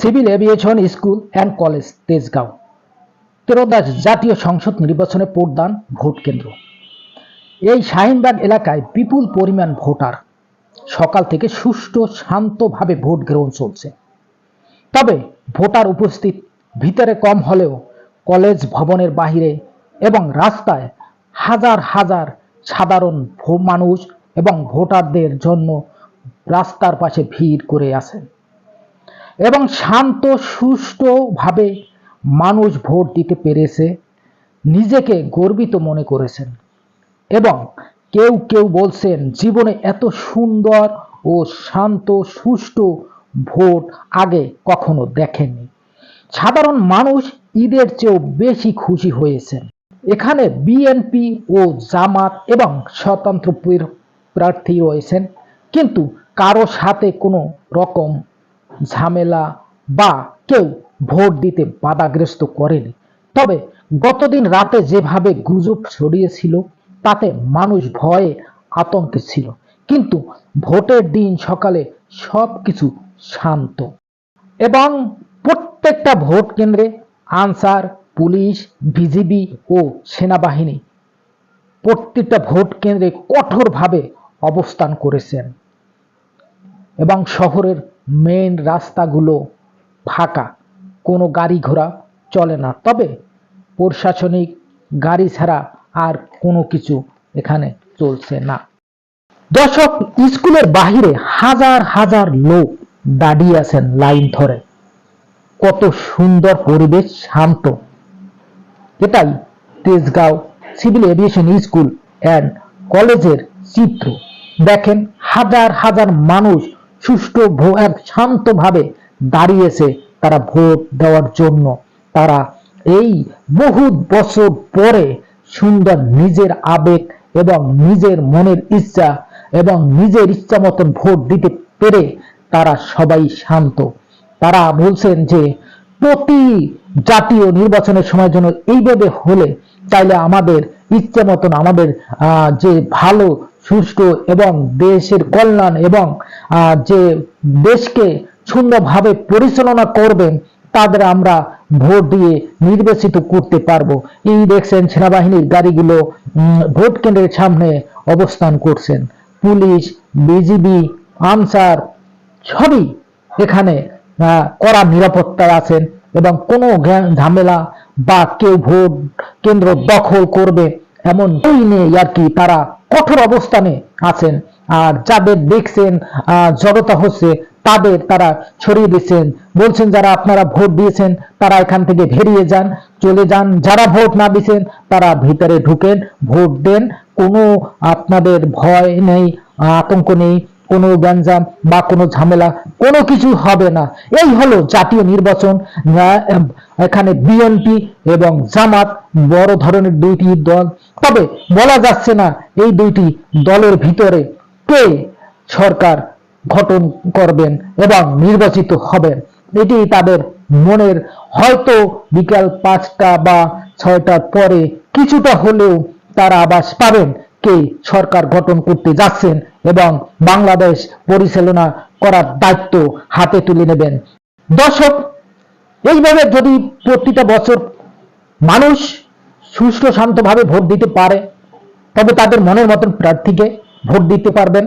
Civil aviation school and college, Tejgaon. ত্রয়োদশ জাতীয় সংসদ নির্বাচনে ভোটদান ভোট কেন্দ্র। এই শাহিনবাগ এলাকায় বিপুল পরিমাণ ভোটার। সকাল থেকে সুষ্ঠু, শান্তভাবে ভোট গ্রহণ চলছে। তবে ভোটার উপস্থিত ভিতরে কম হলেও কলেজ ভবনের বাহিরে এবং রাস্তায় হাজার হাজার সাধারণ মানুষ এবং ভোটারদের জন্য রাস্তার পাশে ভিড় করে আছেন। এবং শান্ত, সুষ্ঠুভাবে মানুষ ভোট দিতে পেরেছে, নিজেকে গর্বিত মনে করেছেন এবং কেউ কেউ বলছেন, জীবনে এত সুন্দর ও শান্ত, সুষ্ঠু ভোট আগে কখনো দেখেননি। সাধারণ মানুষ ঈদের চেয়েও বেশি খুশি হয়েছেন। এখানে বিএনপি ও জামাত এবং স্বতন্ত্র প্রার্থী রয়েছেন। কিন্তু কারও সাথে কোনো রকম ঝামেলা বা কেউ ভোট দিতে বাধাগ্রস্ত করেনি। তবে গতদিন রাতে যেভাবে গুজব ছড়িয়েছিল, তাতে মানুষ ভয়ে আতঙ্কে ছিল। কিন্তু ভোটের দিন সকালে সব কিছু শান্ত। এবং প্রত্যেকটা ভোট কেন্দ্রে আনসার, পুলিশ বিজিবি ও সেনাবাহিনী প্রত্যেকটা ভোট কেন্দ্রে কঠোরভাবে অবস্থান করেছেন এবং শহরের মেইন রাস্তাগুলো ফাঁকা, কোনো গাড়ি ঘোড়া চলে না। তবে প্রশাসনিক গাড়ি ছাড়া আর কোনো কিছু এখানে চলছে না। দর্শক, স্কুলের বাহিরে হাজার হাজার লোক দাঁড়িয়ে আছেন লাইন ধরে। কত সুন্দর পরিবেশ, শান্ত। এটাই Tejgaon civil aviation school and কলেজের চিত্র। দেখেন, হাজার হাজার মানুষ সুষ্ঠু ভো- এক শান্তভাবে দাঁড়িয়েছে তারা ভোট দেওয়ার জন্য। তারা এই বহু বছর পরে সুন্দর নিজের আবেগ এবং নিজের মনের ইচ্ছা এবং নিজের ইচ্ছা মতন ভোট দিতে পেরে তারা সবাই শান্ত। তারা বলছেন যে প্রতি জাতীয় নির্বাচনের সময় জন্য এইভাবে হলে তাইলে আমাদের ইচ্ছে মতন আমাদের যে ভালো, সুষ্ঠু এবং দেশের কল্যাণ এবং যে দেশকে সুন্দরভাবে পরিচালনা করবেন, তাদের আমরা ভোট দিয়ে নির্বাচিত করতে পারব। এই দেখছেন সেনাবাহিনীর গাড়িগুলো ভোট কেন্দ্রের সামনে অবস্থান করছেন। পুলিশ, বিজিবি, আনসার সবই এখানে কড়া নিরাপত্তায় আছেন এবং কোনো ঝামেলা বা কেউ ভোট কেন্দ্র দখল করবে এমন নেই আর কি। তারা কঠোর অবস্থানে আছেন আর যাদের দেখছেন জড়তা হচ্ছে তাদের তারা ছড়িয়ে দিচ্ছেন। বলছেন, যারা আপনারা ভোট দিয়েছেন, তারা এখান থেকে বেরিয়ে যান, চলে যান। যারা ভোট না দিচ্ছেন তারা ভিতরে ঢুকেন, ভোট দেন। কোনো আপনাদের ভয় নেই, আতঙ্ক নেই। কোনো গ্যাঞ্জাম বা কোনো ঝামেলা, কোনো কিছু হবে না। এই হলো জাতীয় নির্বাচন এখানে বিএনপি এবং জামাত বড় ধরনের দুইটি দল। তবে বলা যাচ্ছে না এই দুইটি দলের ভিতরে কে সরকার গঠন করবেন এবং নির্বাচিত হবেন। এটি তাদের মনের, হয়তো বিকাল পাঁচটা বা ছয়টার পরে কিছুটা হলেও তারা আবাস পাবেন কে সরকার গঠন করতে যাচ্ছেন এবং বাংলাদেশ পরিচালনা করার দায়িত্ব হাতে তুলে নেবেন। দর্শক, এইভাবে যদি প্রতিটা বছর মানুষ সুষ্ঠু শান্তভাবে ভোট দিতে পারে, তবে তাদের মনের মতন প্রার্থীকে ভোট দিতে পারবেন।